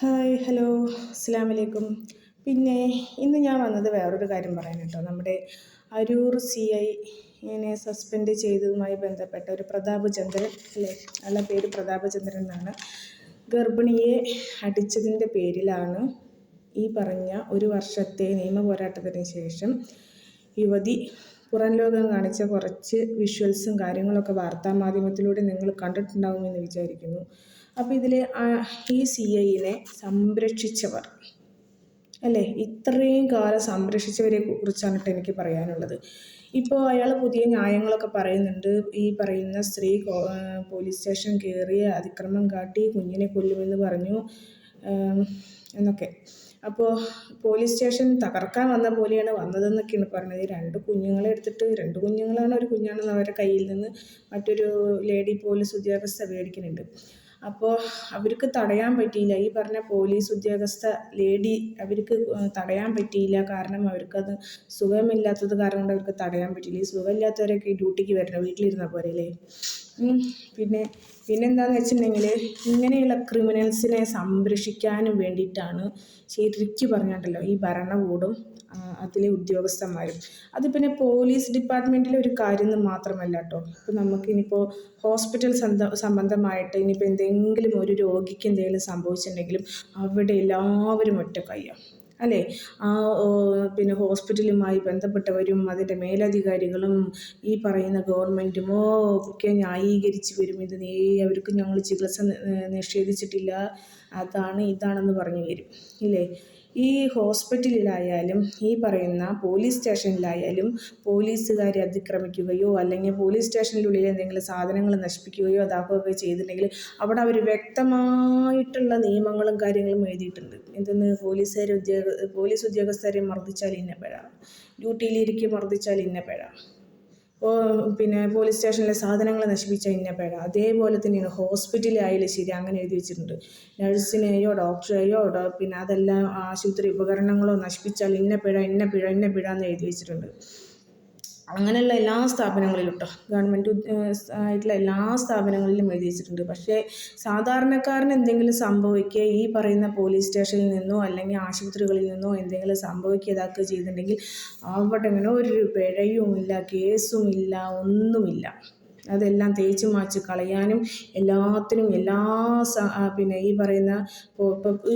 Hi hello അസ്സാം വലൈക്കും പിന്നെ ഇന്ന് ഞാൻ വന്നത് വേറൊരു കാര്യം പറയാൻ കേട്ടോ. നമ്മുടെ അരൂർ സി ഐ ഇങ്ങനെ സസ്പെൻഡ് ചെയ്തതുമായി ബന്ധപ്പെട്ട ഒരു പ്രതാപ് ചന്ദ്രൻ അല്ലേ? അയാളുടെ പേര് പ്രതാപ് ചന്ദ്രൻ എന്നാണ്. ഗർഭിണിയെ അടിച്ചതിന്റെ പേരിലാണ് ഈ പറഞ്ഞ ഒരു വർഷത്തെ നിയമ പോരാട്ടത്തിന് ശേഷം യുവതി പുറം ലോകം കാണിച്ച കുറച്ച് വിഷ്വൽസും കാര്യങ്ങളൊക്കെ വാർത്താ മാധ്യമത്തിലൂടെ നിങ്ങൾ കണ്ടിട്ടുണ്ടാകുമെന്ന് വിചാരിക്കുന്നു. അപ്പോൾ ഇതിൽ ഈ സി ഐനെ സംരക്ഷിച്ചവർ. അല്ലേ? ഇത്രയും കാലം സംരക്ഷിച്ചവരെ കുറിച്ചാണ് കേട്ടോ എനിക്ക് പറയാനുള്ളത്. ഇപ്പോൾ അയാൾ പുതിയ ന്യായങ്ങളൊക്കെ പറയുന്നുണ്ട്. ഈ പറയുന്ന സ്ത്രീ പോലീസ് സ്റ്റേഷൻ കയറി അതിക്രമം കാട്ടി കുഞ്ഞിനെ കൊല്ലുമെന്ന് പറഞ്ഞു. എന്നൊക്കെ. അപ്പോൾ പോലീസ് സ്റ്റേഷൻ തകർക്കാൻ വന്ന പോലെയാണ് വന്നതെന്നൊക്കെയാണ് പറഞ്ഞത്. രണ്ട് കുഞ്ഞുങ്ങളെ എടുത്തിട്ട് രണ്ട് കുഞ്ഞുങ്ങളാണ് ഒരു കുഞ്ഞാണെന്ന് അവരുടെ കയ്യിൽ നിന്ന് മറ്റൊരു ലേഡി പോലീസ് ഉദ്യോഗസ്ഥ മേടിക്കുന്നുണ്ട്. അപ്പോൾ അവർക്ക് തടയാൻ പറ്റിയില്ല. ഈ പറഞ്ഞ പോലീസ് ഉദ്യോഗസ്ഥ ലേഡി അവർക്ക് തടയാൻ പറ്റിയില്ല. കാരണം അവർക്കത് സുഖമില്ലാത്തത് കാരണം കൊണ്ട് അവർക്ക് തടയാൻ പറ്റിയില്ല. ഈ സുഖമില്ലാത്തവരൊക്കെ ഈ ഡ്യൂട്ടിക്ക് വരണം വീട്ടിലിരുന്നാൽ പോരെ അല്ലേ പിന്നെ പിന്നെന്താന്ന് വെച്ചിട്ടുണ്ടെങ്കിൽ ഇങ്ങനെയുള്ള ക്രിമിനൽസിനെ സംരക്ഷിക്കാനും വേണ്ടിയിട്ടാണ് ശരിക്കും പറഞ്ഞിട്ടല്ലോ ഈ ഭരണകൂടം അതിലെ ഉദ്യോഗസ്ഥന്മാരും. അത് പിന്നെ പോലീസ് ഡിപ്പാർട്ട്മെന്റിലെ ഒരു കാര്യം എന്ന് മാത്രമല്ല കേട്ടോ ഇപ്പോൾ നമുക്കിനിയിപ്പോൾ ഹോസ്പിറ്റൽ സംബന്ധമായിട്ട് ഇനിയിപ്പോൾ എന്തെങ്കിലും ഒരു രോഗിക്ക് എന്തെങ്കിലും സംഭവിച്ചിട്ടുണ്ടെങ്കിലും അവിടെ എല്ലാവരും ഒറ്റ ഒറ്റക്കയ്യാണ് അല്ലേ? ആ പിന്നെ ഹോസ്പിറ്റലുമായി ബന്ധപ്പെട്ടവരും അതിന്റെ മേലധികാരികളും ഈ പറയുന്ന ഗവൺമെന്റുമോ ഒക്കെ ന്യായീകരിച്ച് വരും. ഇത് നീ അവർക്ക് ഞങ്ങൾ ചികിത്സ നിഷേധിച്ചിട്ടില്ല. അതാണ് ഇതാണെന്ന് പറഞ്ഞു വരും. ഇല്ലേ? ഈ ഹോസ്പിറ്റലിലായാലും ഈ പറയുന്ന പോലീസ് സ്റ്റേഷനിലായാലും പോലീസുകാരെ അതിക്രമിക്കുകയോ അല്ലെങ്കിൽ പോലീസ് സ്റ്റേഷനിലുള്ളിൽ എന്തെങ്കിലും സാധനങ്ങൾ നശിപ്പിക്കുകയോ അതാക്കുകയോ ചെയ്തിട്ടുണ്ടെങ്കിൽ അവിടെ അവർ വ്യക്തമായിട്ടുള്ള നിയമങ്ങളും കാര്യങ്ങളും എഴുതിയിട്ടുണ്ട്. എന്തെന്ന്? പോലീസുകാർ ഉദ്യോഗ പോലീസ് ഉദ്യോഗസ്ഥരെ മർദ്ദിച്ചാൽ ഇന്ന പിഴ. ഡ്യൂട്ടിയിലിരിക്കും മർദ്ദിച്ചാൽ ഇന്ന പിഴ. പിന്നെ പോലീസ് സ്റ്റേഷനിലെ സാധനങ്ങൾ നശിപ്പിച്ച ഇന്ന പേട അതേപോലെ തന്നെയാണ് ഹോസ്പിറ്റലായാലും ശരി അങ്ങനെ എഴുതി വെച്ചിട്ടുണ്ട്. നഴ്സിനെയോ ഡോക്ടറെയോ പിന്നെ അതെല്ലാം ആശുപത്രി ഉപകരണങ്ങളോ നശിപ്പിച്ചാൽ ഇന്ന പിഴ ഇന്ന പിഴ ഇന്ന പിഴ എന്ന് എഴുതി വെച്ചിട്ടുണ്ട്. അങ്ങനെയുള്ള എല്ലാ സ്ഥാപനങ്ങളിലും കേട്ടോ ഗവൺമെന്റ് ആയിട്ടുള്ള എല്ലാ സ്ഥാപനങ്ങളിലും എഴുതി വെച്ചിട്ടുണ്ട്. പക്ഷേ സാധാരണക്കാരന് എന്തെങ്കിലും സംഭവിക്കുക ഈ പറയുന്ന പോലീസ് സ്റ്റേഷനിൽ നിന്നോ അല്ലെങ്കിൽ ആശുപത്രികളിൽ നിന്നോ എന്തെങ്കിലും സംഭവിക്കുക ഇതാക്കുക ചെയ്തിട്ടുണ്ടെങ്കിൽ അവിടെ ഇങ്ങനെ ഒരു പിഴയുമില്ല കേസുമില്ല ഒന്നുമില്ല. അതെല്ലാം തേച്ച് മാച്ച് കളയാനും എല്ലാത്തിനും എല്ലാ പിന്നെ ഈ പറയുന്ന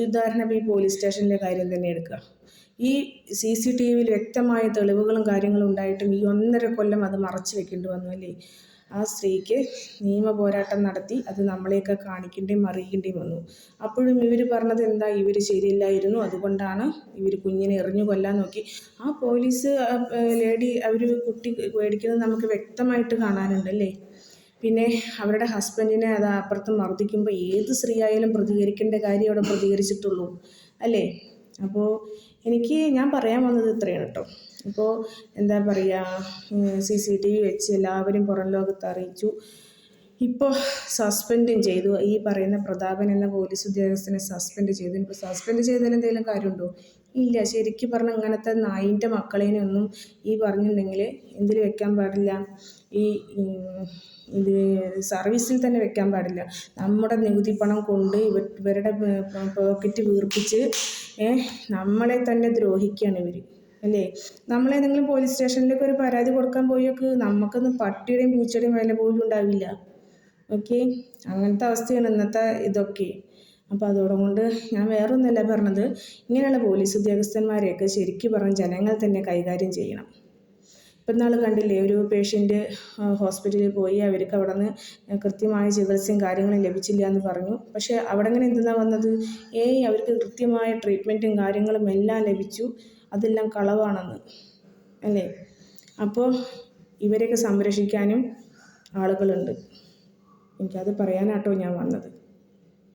ഉദാഹരണം ഈ പോലീസ് സ്റ്റേഷനിലെ കാര്യം തന്നെ എടുക്കുക. ഈ സി സി ടി വിയിൽ വ്യക്തമായ തെളിവുകളും കാര്യങ്ങളും ഉണ്ടായിട്ടും ഈ ഒന്നര കൊല്ലം അത് മറച്ചു വെക്കേണ്ടി വന്നു അല്ലേ? ആ സ്ത്രീക്ക് നിയമ പോരാട്ടം നടത്തി അത് നമ്മളെയൊക്കെ കാണിക്കേണ്ടിയും അറിയിക്കേണ്ടിയും വന്നു. അപ്പോഴും ഇവർ പറഞ്ഞത് എന്താ? ഇവർ ശരിയല്ലായിരുന്നു. അതുകൊണ്ടാണ് ഇവർ കുഞ്ഞിനെ എറിഞ്ഞു കൊല്ലാൻ നോക്കി. ആ പോലീസ് ലേഡി അവർ കുട്ടി മേടിക്കുന്നത് നമുക്ക് വ്യക്തമായിട്ട് കാണാനുണ്ടല്ലേ പിന്നെ അവരുടെ ഹസ്ബൻഡിനെ അത് അപ്പുറത്ത് മർദ്ദിക്കുമ്പോൾ ഏത് സ്ത്രീ ആയാലും പ്രതികരിക്കേണ്ട കാര്യം അവിടെ പ്രതികരിച്ചിട്ടുള്ളൂ. അല്ലേ? അപ്പോൾ എനിക്ക് ഞാൻ പറയാൻ വന്നത് ഇത്രയാണ് കേട്ടോ ഇപ്പോൾ എന്താ പറയുക സി സി ടി വി വെച്ച് എല്ലാവരും പുറം ലോകത്ത് അറിയിച്ചു. ഇപ്പോൾ സസ്പെൻഡും ചെയ്തു. ഈ പറയുന്ന പ്രതാപൻ എന്ന പോലീസ് ഉദ്യോഗസ്ഥനെ സസ്പെൻഡ് ചെയ്തു. ഇപ്പോൾ സസ്പെൻഡ് ചെയ്തതിൽ എന്തെങ്കിലും കാര്യമുണ്ടോ? ഇല്ല. ശരിക്കും പറഞ്ഞാൽ ഇങ്ങനത്തെ നായിന്റെ മക്കളേനൊന്നും ഈ പറഞ്ഞിട്ടുണ്ടെങ്കിൽ എന്തിൽ വെക്കാൻ പാടില്ല. ഈ ഇത് സർവീസിൽ തന്നെ വെക്കാൻ പാടില്ല. നമ്മുടെ നികുതി പണം കൊണ്ട് ഇവ ഇവരുടെ പോക്കറ്റ് വീർപ്പിച്ച് നമ്മളെ തന്നെ ദ്രോഹിക്കുകയാണ് ഇവർ അല്ലേ? നമ്മളേതെങ്കിലും പോലീസ് സ്റ്റേഷനിലേക്ക് ഒരു പരാതി കൊടുക്കാൻ പോയൊക്കെ നമുക്കൊന്നും പട്ടിയുടെയും പൂച്ചയുടെയും വില പോലും ഉണ്ടാവില്ല. ഓക്കെ? അങ്ങനത്തെ അവസ്ഥയാണ് ഇന്നത്തെ ഇതൊക്കെ. അപ്പോൾ അതോടുകൊണ്ട് ഞാൻ വേറൊന്നല്ല പറഞ്ഞത് ഇങ്ങനെയുള്ള പോലീസ് ഉദ്യോഗസ്ഥന്മാരെയൊക്കെ ശരിക്കും പറഞ്ഞ് ജനങ്ങൾ തന്നെ കൈകാര്യം ചെയ്യണം. ഇപ്പം നാൾ കണ്ടില്ലേ ഒരു പേഷ്യന്റ് ഹോസ്പിറ്റലിൽ പോയി അവർക്ക് അവിടെ നിന്ന് കൃത്യമായ ചികിത്സയും കാര്യങ്ങളും ലഭിച്ചില്ല എന്ന് പറഞ്ഞു. പക്ഷേ അവിടെ ഇങ്ങനെ എന്താ വന്നത്? ഏയ് അവർക്ക് കൃത്യമായ ട്രീറ്റ്മെന്റും കാര്യങ്ങളും എല്ലാം ലഭിച്ചു. അതെല്ലാം കളവാണെന്ന്. അല്ലേ? അപ്പോൾ ഇവരെയൊക്കെ സംരക്ഷിക്കാനും ആളുകളുണ്ട്. എനിക്കത് പറയാനാട്ടോ ഞാൻ വന്നത്.